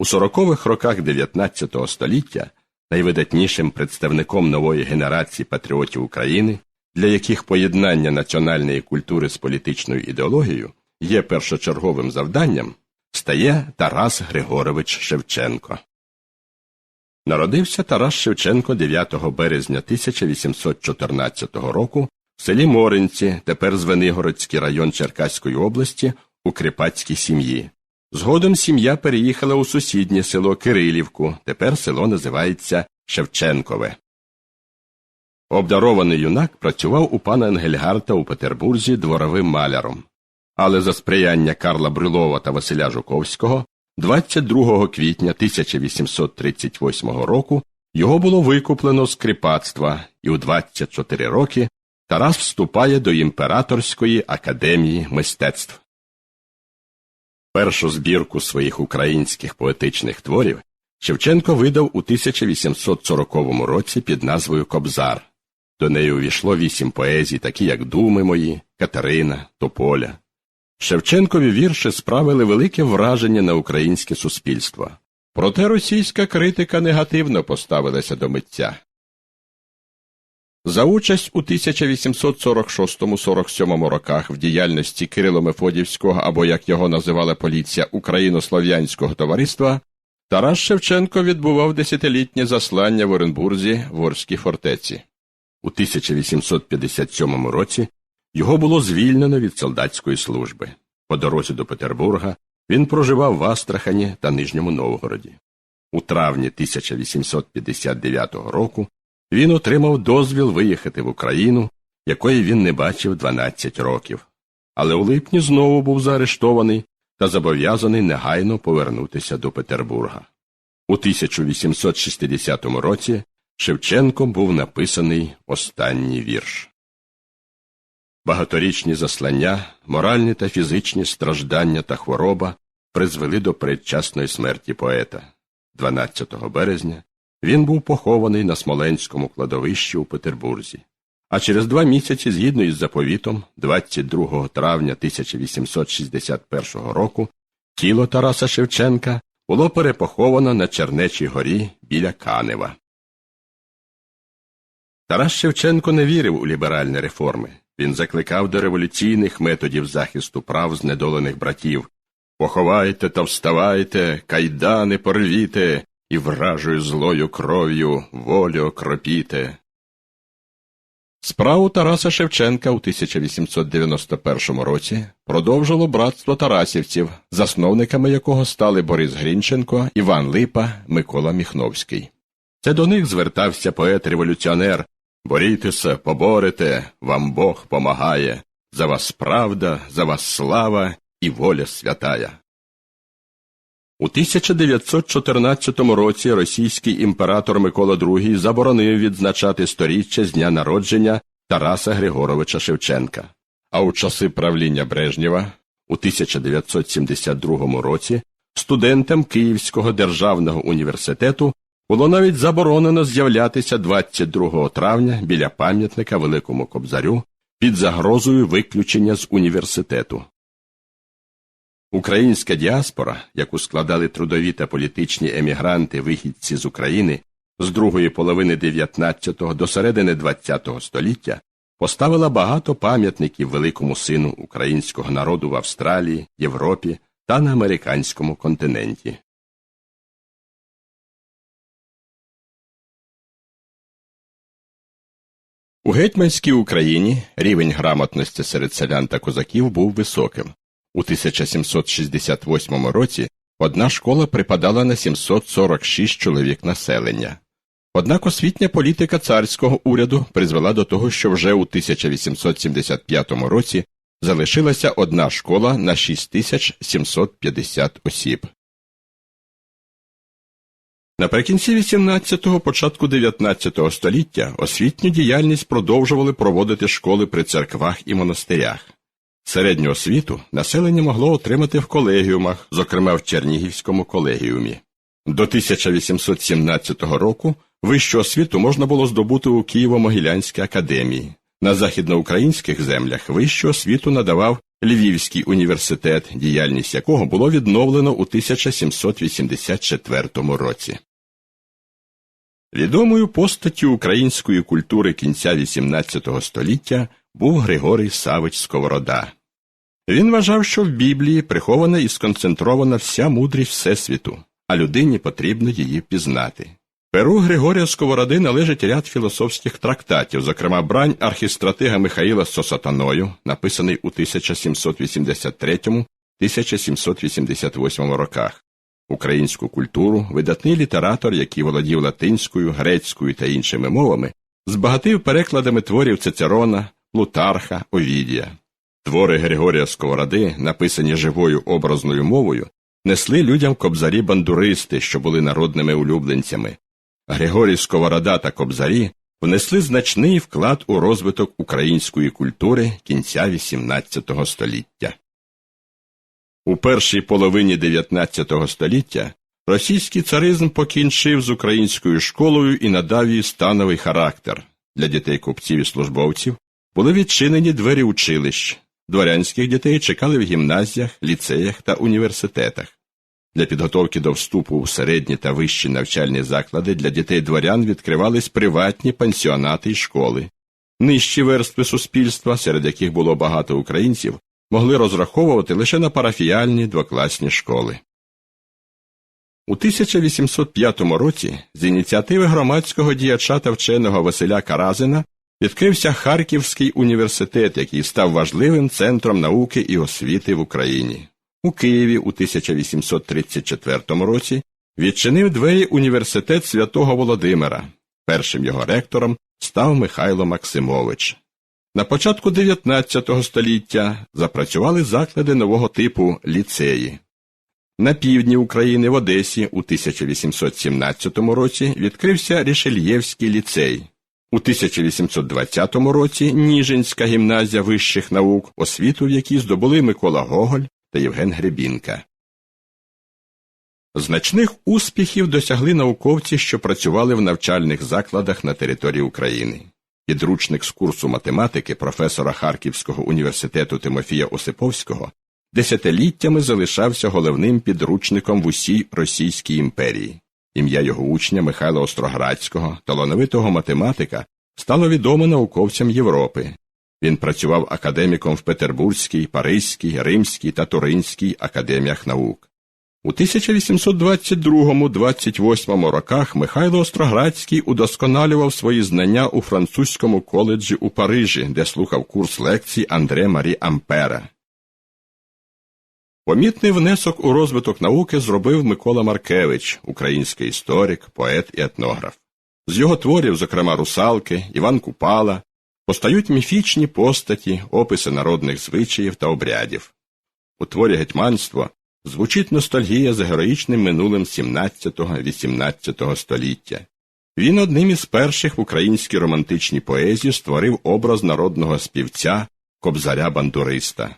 У сорокових роках 19 століття найвидатнішим представником нової генерації патріотів України, для яких поєднання національної культури з політичною ідеологією є першочерговим завданням, стає Тарас Григорович Шевченко. Народився Тарас Шевченко 9 березня 1814 року в селі Моринці, тепер Звенигородський район Черкаської області, у кріпацькій сім'ї. Згодом сім'я переїхала у сусіднє село Кирилівку, тепер село називається Шевченкове. Обдарований юнак працював у пана Енгельгарта у Петербурзі дворовим маляром. Але за сприяння Карла Брюлова та Василя Жуковського 22 квітня 1838 року його було викуплено з кріпацтва, і у 24 роки Тарас вступає до Імператорської академії мистецтв. Першу збірку своїх українських поетичних творів Шевченко видав у 1840 році під назвою Кобзар. До неї увійшло вісім поезій, такі як Думи мої, Катерина, Тополя. Шевченкові вірші справили велике враження на українське суспільство. Проте російська критика негативно поставилася до митця. За участь у 1846-47 роках в діяльності Кирило-Мефодівського або, як його називала поліція, Україно-Слов'янського товариства, Тарас Шевченко відбував десятилітнє заслання в Оренбурзі в Орській фортеці. У 1857 році його було звільнено від солдатської служби. По дорозі до Петербурга він проживав в Астрахані та Нижньому Новгороді. У травні 1859 року він отримав дозвіл виїхати в Україну, якої він не бачив 12 років. Але у липні знову був заарештований та зобов'язаний негайно повернутися до Петербурга. У 1860 році Шевченком був написаний останній вірш. Багаторічні заслання, моральні та фізичні страждання та хвороба призвели до передчасної смерті поета. 12 березня він був похований на Смоленському кладовищі у Петербурзі. А через два місяці, згідно із заповітом, 22 травня 1861 року, тіло Тараса Шевченка було перепоховано на Чернечій горі біля Канева. Тарас Шевченко не вірив у ліберальні реформи. Він закликав до революційних методів захисту прав знедолених братів. Поховайте та вставайте, кайдани порвіте, і вражою злою кров'ю волю окропіте. Справу Тараса Шевченка у 1891 році продовжило братство Тарасівців, засновниками якого стали Борис Грінченко, Іван Липа, Микола Міхновський. Це до них звертався поет-революціонер Борітеся, поборете, вам Бог помагає, за вас правда, за вас слава і воля святая. У 1914 році російський імператор Микола II заборонив відзначати сторіччя з дня народження Тараса Григоровича Шевченка. А у часи правління Брежнєва у 1972 році студентам Київського державного університету було навіть заборонено з'являтися 22 травня біля пам'ятника Великому Кобзарю під загрозою виключення з університету. Українська діаспора, яку складали трудові та політичні емігранти вихідці з України з другої половини 19-го до середини 20-го століття, поставила багато пам'ятників великому сину українського народу в Австралії, Європі та на американському континенті. У гетьманській Україні рівень грамотності серед селян та козаків був високим. У 1768 році одна школа припадала на 746 чоловік населення. Однак освітня політика царського уряду призвела до того, що вже у 1875 році залишилася одна школа на 6750 осіб. Наприкінці 18-го, початку 19-го століття освітню діяльність продовжували проводити школи при церквах і монастирях. Середню освіту населення могло отримати в колегіумах, зокрема в Чернігівському колегіумі. До 1817 року вищу освіту можна було здобути у Києво-Могилянській академії. На західноукраїнських землях вищу освіту надавав Львівський університет, діяльність якого було відновлено у 1784 році. Відомою постаттю української культури кінця XVIII століття був Григорій Савич Сковорода. Він вважав, що в Біблії прихована і сконцентрована вся мудрість Всесвіту, а людині потрібно її пізнати. Перу Григорія Сковороди належить ряд філософських трактатів, зокрема брань архістратига Михаїла Сосатаною, написаний у 1783-1788 роках, українську культуру, видатний літератор, який володів латинською, грецькою та іншими мовами, збагатив перекладами творів Цицерона, Плутарха, Овідія. Твори Григорія Сковороди, написані живою образною мовою, несли людям кобзарі бандуристи, що були народними улюбленцями. Григорій Сковорода та Кобзарі внесли значний вклад у розвиток української культури кінця XVIII століття. У першій половині XIX століття російський царизм покінчив з українською школою і надав їй становий характер. Для дітей купців і службовців були відчинені двері училищ, дворянських дітей чекали в гімназіях, ліцеях та університетах. Для підготовки до вступу у середні та вищі навчальні заклади для дітей дворян відкривались приватні пансіонати й школи. Нижчі верстви суспільства, серед яких було багато українців, могли розраховувати лише на парафіяльні двокласні школи. У 1805 році з ініціативи громадського діяча та вченого Василя Каразина відкрився Харківський університет, який став важливим центром науки і освіти в Україні. У Києві у 1834 році відчинив двері університет святого Володимира. Першим його ректором став Михайло Максимович. На початку 19 століття запрацювали заклади нового типу ліцеї. На півдні України в Одесі у 1817 році відкрився Рішельєвський ліцей. У 1820 році Ніжинська гімназія вищих наук, освіту в якій здобули Микола Гоголь та Євген Гребінка. Значних успіхів досягли науковці, що працювали в навчальних закладах на території України. Підручник з курсу математики професора Харківського університету Тимофія Осиповського десятиліттями залишався головним підручником в усій Російській імперії. Ім'я його учня Михайла Остроградського, талановитого математика, стало відомо науковцям Європи. Він працював академіком в Петербурзькій, Паризькій, Римській та Туринській академіях наук. У 1822-28 роках Михайло Остроградський удосконалював свої знання у французькому коледжі у Парижі, де слухав курс лекцій Андре Марі Ампера. Помітний внесок у розвиток науки зробив Микола Маркевич, український історик, поет і етнограф. З його творів, зокрема русалки, Іван Купала, постають міфічні постаті, описи народних звичаїв та обрядів. У творі гетьманство звучить ностальгія за героїчним минулим 17-18 століття. Він одним із перших в українській романтичній поезії створив образ народного співця кобзаря бандуриста.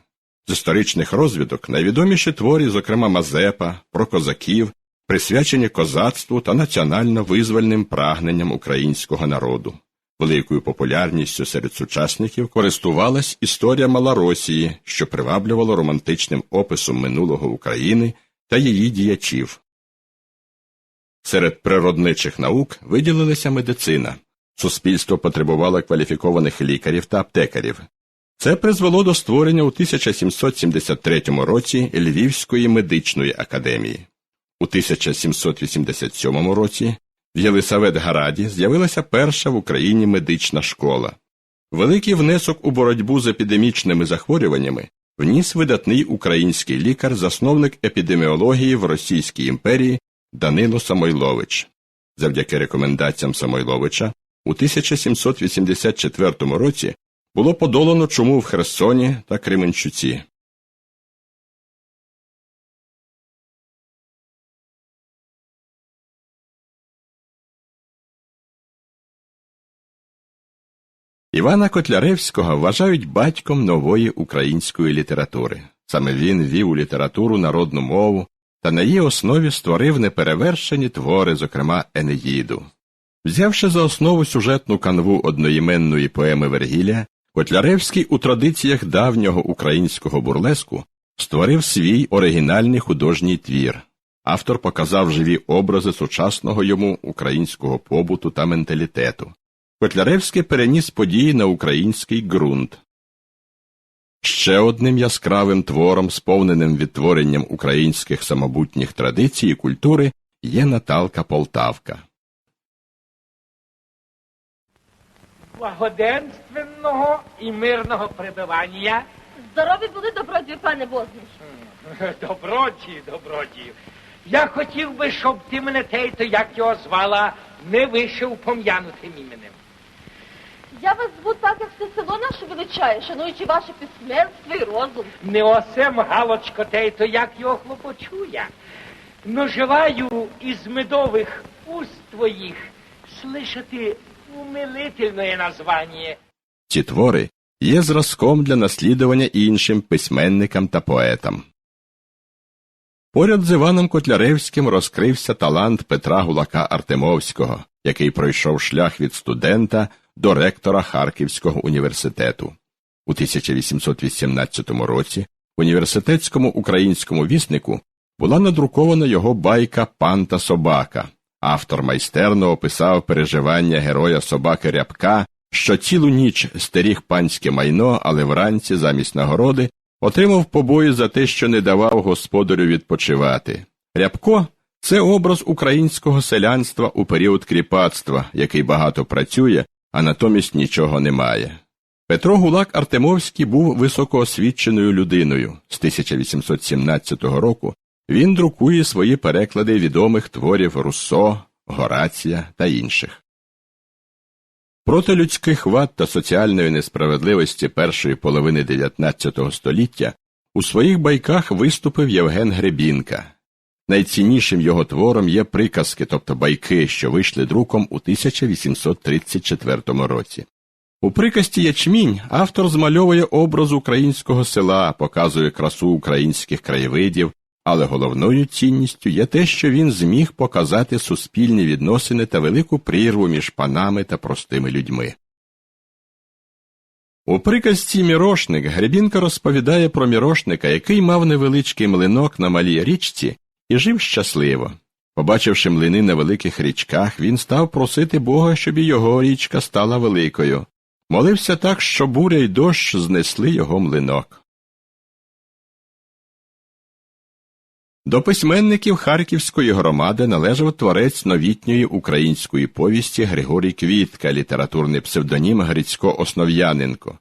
З історичних розвідок найвідоміші творі, зокрема Мазепа, про козаків, присвячені козацтву та національно визвольним прагненням українського народу. Великою популярністю серед сучасників користувалась історія Малоросії, що приваблювала романтичним описом минулого України та її діячів. Серед природничих наук виділилася медицина. Суспільство потребувало кваліфікованих лікарів та аптекарів. Це призвело до створення у 1773 році Львівської медичної академії. У 1787 році в Єлисаветграді з'явилася перша в Україні медична школа. Великий внесок у боротьбу з епідемічними захворюваннями вніс видатний український лікар, засновник епідеміології в Російській імперії Данило Самойлович. Завдяки рекомендаціям Самойловича у 1784 році було подолано чуму в Херсоні та Кременчуці. Івана Котляревського вважають батьком нової української літератури. Саме він вів у літературу народну мову та на її основі створив неперевершені твори, зокрема Енеїду. Взявши за основу сюжетну канву одноіменної поеми Вергілля, Котляревський у традиціях давнього українського бурлеску створив свій оригінальний художній твір. Автор показав живі образи сучасного йому українського побуту та менталітету. Котляревський переніс події на український ґрунт. Ще одним яскравим твором, сповненим відтворенням українських самобутніх традицій і культури, є Наталка Полтавка. Благоденственного і мирного пребивання. Здорові були добродію, пане Вознич. Добродію, добродію. Я хотів би, щоб ти мене тейто, як його звала, не вийшов пом'янутим іменем. Я вас зву так, як все село наше величає, шануючи ваше письменство і розум. Не осем галочко тейто, як його хлопочуя. Но желаю із медових уст твоїх слышати умилительне названня. Ці твори є зразком для наслідування іншим письменникам та поетам. Поряд з Іваном Котляревським розкрився талант Петра Гулака Артемовського, який пройшов шлях від студента до ректора Харківського університету. У 1818 році університетському українському віснику була надрукована його байка Пан та собака. Автор майстерно описав переживання героя собаки Рябка, що цілу ніч стеріг панське майно, але вранці, замість нагороди, отримав побої за те, що не давав господарю відпочивати. Рябко це образ українського селянства у період кріпацтва, який багато працює, а натомість нічого не має. Петро Гулак Артемовський був високоосвіченою людиною. З 1817 року він друкує свої переклади відомих творів Руссо, Горація та інших. Проти людських вад та соціальної несправедливості першої половини XIX століття у своїх байках виступив Євген Гребінка. Найціннішим його твором є приказки, тобто байки, що вийшли друком у 1834 році. У приказці Ячмінь автор змальовує образ українського села, показує красу українських краєвидів, але головною цінністю є те, що він зміг показати суспільні відносини та велику прірву між панами та простими людьми. У приказці Мірошник Гребінка розповідає про мірошника, який мав невеличкий млинок на малій річці і жив щасливо. Побачивши млини на великих річках, він став просити Бога, щоб і його річка стала великою. Молився так, що буря й дощ знесли його млинок. До письменників Харківської громади належав творець новітньої української повісті Григорій Квітка, літературний псевдонім Грицько Основ'яненко.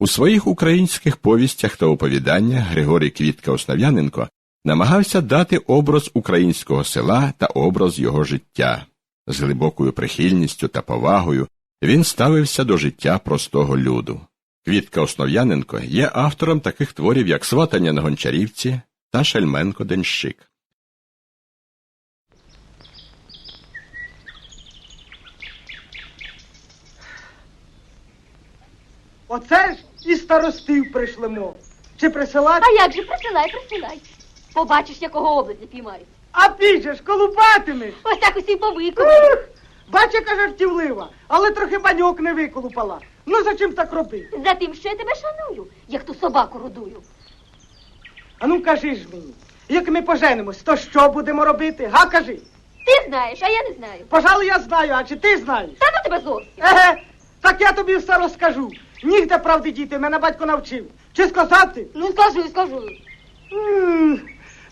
У своїх українських повістях та оповіданнях Григорій Квітка Основ'яненко намагався дати образ українського села та образ його життя. З глибокою прихильністю та повагою він ставився до життя простого люду. Квітка Основ'яненко є автором таких творів, як Сватання на Гончарівці та Шельменко Денщик. Оце ж і старостів пришлемо. Чи присилати? А як же, присилай, присилай. Побачиш, якого облизня піймають. А підеш, колупатимеш. Ось так усі повикувають. Ух! Бач, яка жартівлива, але трохи баньок не виколупала. Ну за чим так робити? За тим, що я тебе шаную, як ту собаку рудую. А ну кажи ж мені, як ми поженимось, то що будемо робити? Га, кажи. Ти знаєш, а я не знаю. Пожалуй, я знаю, а чи ти знаєш? Та ну тебе зовсім. Еге, так я тобі все розкажу. Нігде правди діти, мене батько навчив. Чи сказати? Ну скажи, скажи. М,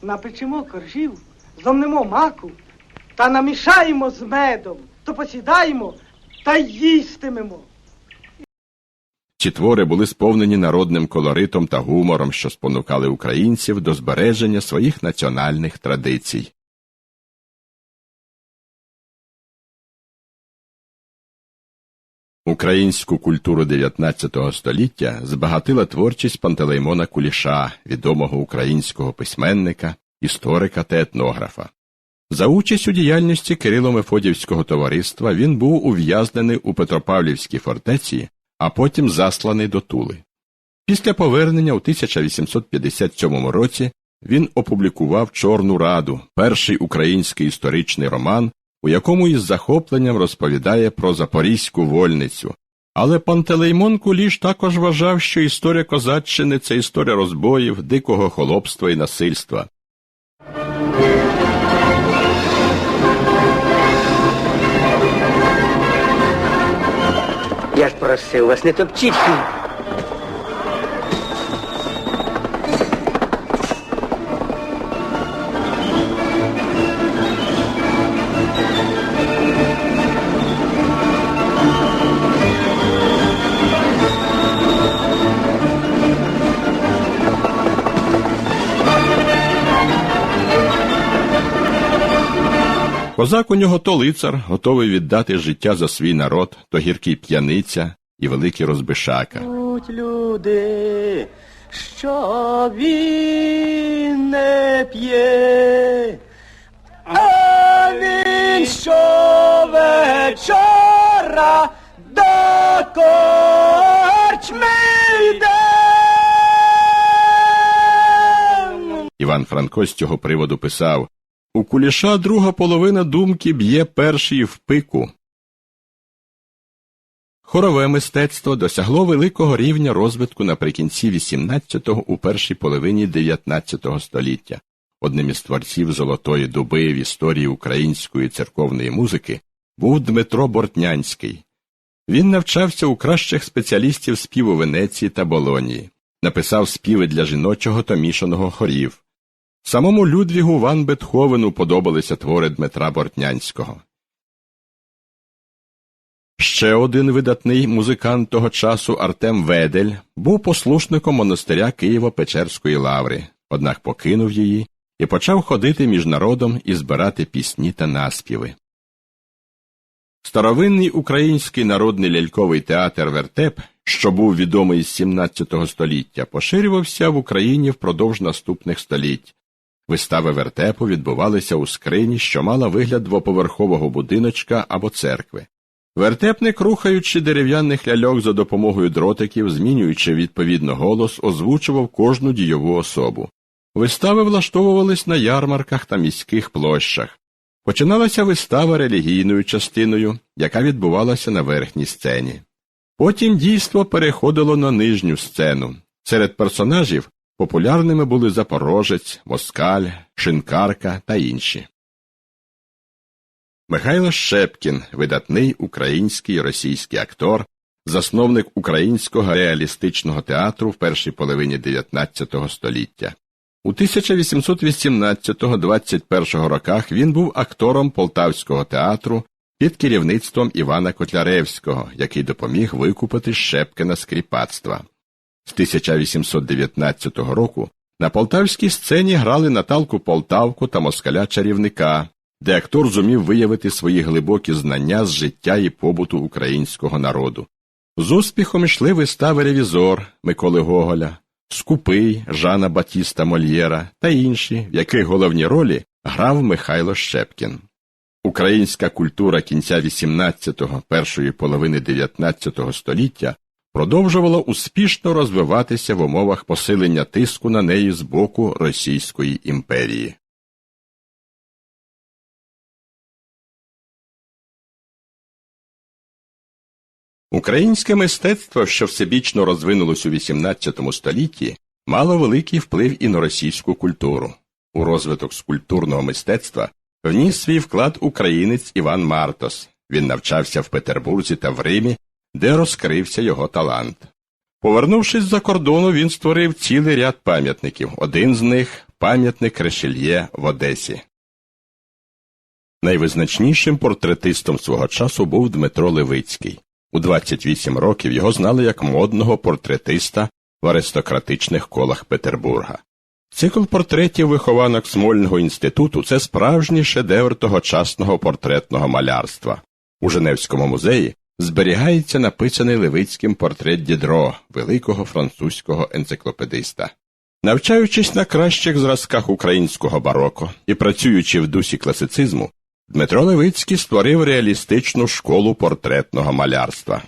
Напечемо коржів, зомнемо маку, та намішаємо з медом, то посідаємо та їстимемо. Ці твори були сповнені народним колоритом та гумором, що спонукали українців до збереження своїх національних традицій. Українську культуру 19 століття збагатила творчість Пантелеймона Куліша, відомого українського письменника, історика та етнографа. За участь у діяльності Кирило-Мефодівського товариства він був ув'язнений у Петропавлівській фортеці, а потім засланий до Тули. Після повернення у 1857 році він опублікував Чорну Раду, перший український історичний роман, у якому із захопленням розповідає про Запорізьку вольницю, Але Пантелеймон Куліш також вважав, що історія козаччини це історія розбоїв, дикого холопства і насильства. Я ж просив вас, не топчіть Козак у нього то лицар, готовий віддати життя за свій народ, то гіркий п'яниця і великий розбишака. Будь люди, що він не п'є, а він щовечора до корчми йде. Іван Франко з цього приводу писав У куліша друга половина думки б'є перший в пику. Хорове мистецтво досягло великого рівня розвитку наприкінці XVIII – у першій половині XIX століття. Одним із творців золотої доби в історії української церковної музики був Дмитро Бортнянський. Він навчався у кращих спеціалістів співу Венеції та Болонії, написав співи для жіночого та мішаного хорів. Самому Людвігу Ван Бетховену подобалися твори Дмитра Бортнянського. Ще один видатний музикант того часу Артем Ведель був послушником монастиря Києво-Печерської лаври, однак покинув її і почав ходити між народом і збирати пісні та наспіви. Старовинний український народний ляльковий театр Вертеп, що був відомий з 17 століття, поширювався в Україні впродовж наступних століть. Вистави вертепу відбувалися у скрині, що мала вигляд двоповерхового будиночка або церкви. Вертепник, рухаючи дерев'яних ляльок за допомогою дротиків, змінюючи відповідно голос, озвучував кожну дійову особу. Вистави влаштовувались на ярмарках та міських площах. Починалася вистава релігійною частиною, яка відбувалася на верхній сцені. Потім дійство переходило на нижню сцену. Серед персонажів популярними були Запорожець, Москаль, Шинкарка та інші. Михайло Щепкін, видатний український російський актор, засновник українського реалістичного театру в першій половині XIX століття. У 1818-21 роках він був актором Полтавського театру під керівництвом Івана Котляревського, який допоміг викупити Щепкина з кріпацтва. З 1819 року на полтавській сцені грали Наталку Полтавку та москаля чарівника, де актор зумів виявити свої глибокі знання з життя і побуту українського народу. З успіхом йшли вистави Ревізор Миколи Гоголя, Скупий Жана Батіста Мольєра та інші, в яких головні ролі грав Михайло Щепкін. Українська культура кінця XVIII – першої половини XIX століття продовжувала успішно розвиватися в умовах посилення тиску на неї з боку Російської імперії. Українське мистецтво, що всебічно розвинулось у XVIII столітті, мало великий вплив і на російську культуру. У розвиток скульптурного мистецтва вніс свій вклад українець Іван Мартос. Він навчався в Петербурзі та в Римі, де розкрився його талант. Повернувшись за кордону, він створив цілий ряд пам'ятників. Один з них пам'ятник Решельє в Одесі. Найвизначнішим портретистом свого часу був Дмитро Левицький. У 28 років його знали як модного портретиста в аристократичних колах Петербурга. Цикл портретів вихованок Смольного інституту це справжній шедевр тогочасного портретного малярства. У Женевському музеї зберігається написаний Левицьким портрет Дідро, великого французького енциклопедиста. Навчаючись на кращих зразках українського бароко і працюючи в дусі класицизму, Дмитро Левицький створив реалістичну школу портретного малярства.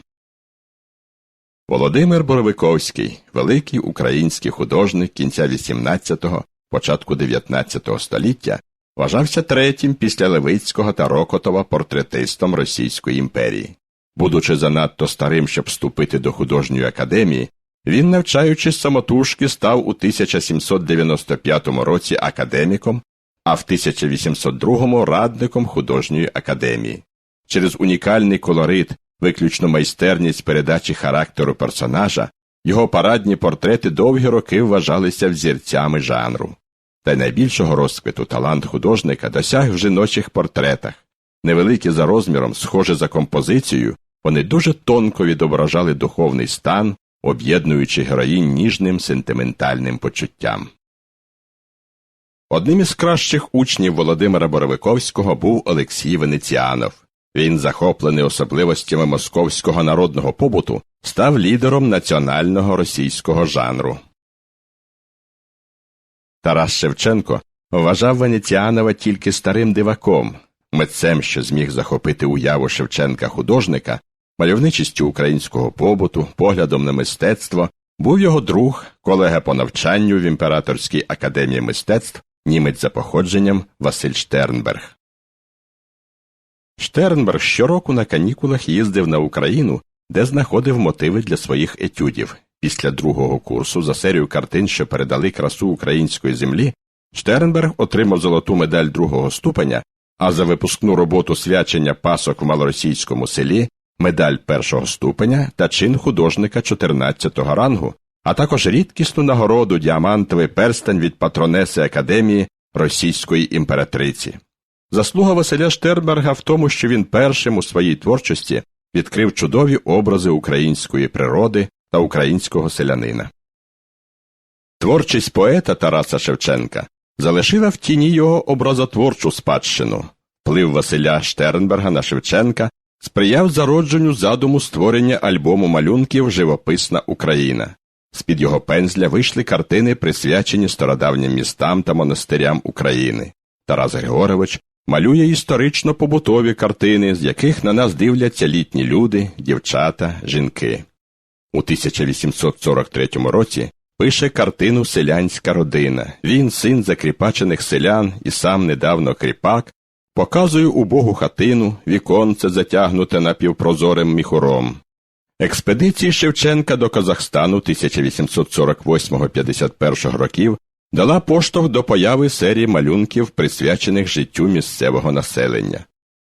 Володимир Боровиковський, великий український художник кінця XVIII – початку XIX століття, вважався третім після Левицького та Рокотова портретистом Російської імперії. Будучи занадто старим, щоб вступити до художньої академії, він, навчаючись самотужки, став у 1795 році академіком, а в 1802 радником художньої академії. Через унікальний колорит, виключну майстерність передачі характеру персонажа, його парадні портрети довгі роки вважалися взірцями жанру. Та найбільшого розквіту талант художника досяг в жіночих портретах. Невеликі за розміром, схожі за композицією, вони дуже тонко відображали духовний стан, об'єднуючи героїнь ніжним сентиментальним почуттям. Одним із кращих учнів Володимира Боровиковського був Олексій Венеціанов. Він, захоплений особливостями московського народного побуту, став лідером національного російського жанру. Тарас Шевченко вважав Венеціанова тільки старим диваком, митцем, що зміг захопити уяву Шевченка художника, мальовничістю українського побуту, поглядом на мистецтво, був його друг, колега по навчанню в Імператорській академії мистецтв, німець за походженням Василь Штернберг. Штернберг щороку на канікулах їздив на Україну, де знаходив мотиви для своїх етюдів. Після другого курсу за серію картин, що передали красу української землі, Штернберг отримав золоту медаль другого ступеня, а за випускну роботу свячення пасок в малоросійському селі медаль першого ступеня та чин художника 14-го рангу, а також рідкісну нагороду діамантовий перстень від патронеси Академії Російської імператриці. Заслуга Василя Штернберга в тому, що він першим у своїй творчості відкрив чудові образи української природи та українського селянина. Творчість поета Тараса Шевченка залишила в тіні його образотворчу спадщину. Вплив Василя Штернберга на Шевченка сприяв зародженню задуму створення альбому малюнків Живописна Україна. З-під його пензля вийшли картини, присвячені стародавнім містам та монастирям України. Тарас Григорович малює історично побутові картини, з яких на нас дивляться літні люди, дівчата, жінки. У 1843 році пише картину Селянська родина. Він, син закріпачених селян і сам недавно кріпак, показує убогу хатину, віконце затягнуте напівпрозорим міхуром. Експедиції Шевченка до Казахстану 1848-51 років дала поштовх до появи серії малюнків, присвячених життю місцевого населення.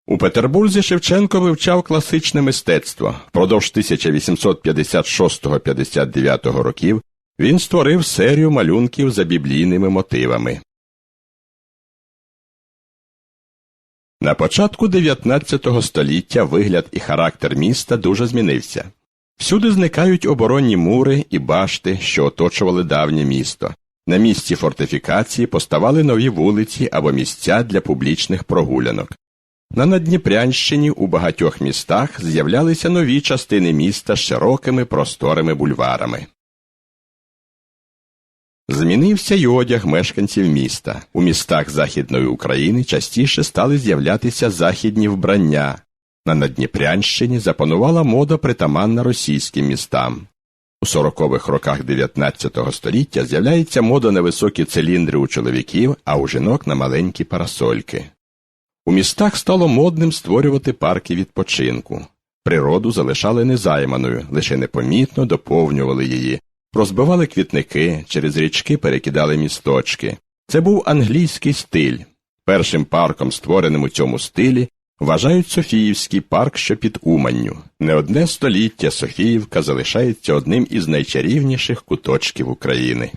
У Петербурзі Шевченко вивчав класичне мистецтво. Впродовж 1856-59 років він створив серію малюнків за біблійними мотивами. На початку 19 століття вигляд і характер міста дуже змінився. Всюди зникають оборонні мури і башти, що оточували давнє місто. На місці фортифікації поставали нові вулиці або місця для публічних прогулянок. На Надніпрянщині у багатьох містах з'являлися нові частини міста з широкими просторими бульварами. Змінився й одяг мешканців міста. У містах Західної України частіше стали з'являтися західні вбрання. На Надніпрянщині запанувала мода притаманна російським містам. У 40-х роках 19 століття з'являється мода на високі циліндри у чоловіків, а у жінок на маленькі парасольки. У містах стало модним створювати парки відпочинку. Природу залишали незайманою, лише непомітно доповнювали її, розбивали квітники, через річки перекидали місточки. Це був англійський стиль. Першим парком, створеним у цьому стилі, вважають Софіївський парк, що під Уманню. Не одне століття Софіївка залишається одним із найчарівніших куточків України.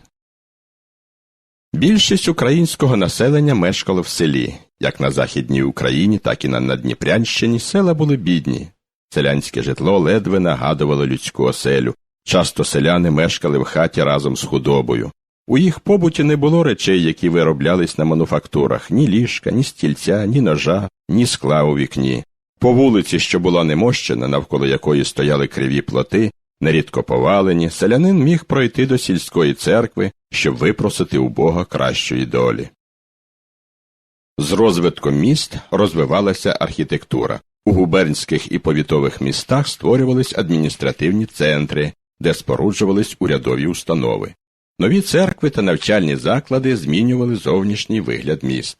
Більшість українського населення мешкало в селі. Як на Західній Україні, так і на Надніпрянщині села були бідні. Селянське житло ледве нагадувало людську оселю. Часто селяни мешкали в хаті разом з худобою. У їх побуті не було речей, які вироблялись на мануфактурах ні ліжка, ні стільця, ні ножа, ні скла у вікні. По вулиці, що була немощена, навколо якої стояли криві плоти, нерідко повалені, селянин міг пройти до сільської церкви, щоб випросити у Бога кращої долі. З розвитком міст розвивалася архітектура. У губернських і повітових містах створювались адміністративні центри, де споруджувались урядові установи. Нові церкви та навчальні заклади змінювали зовнішній вигляд міст.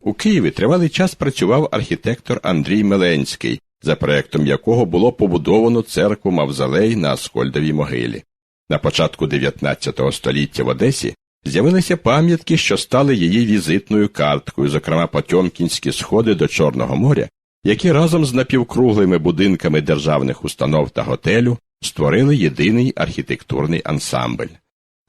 У Києві тривалий час працював архітектор Андрій Меленський, за проектом якого було побудовано церкву Мавзолей на Аскольдовій могилі. На початку 19 століття в Одесі з'явилися пам'ятки, що стали її візитною карткою, зокрема Потьомкінські сходи до Чорного моря, які разом з напівкруглими будинками державних установ та готелю створили єдиний архітектурний ансамбль.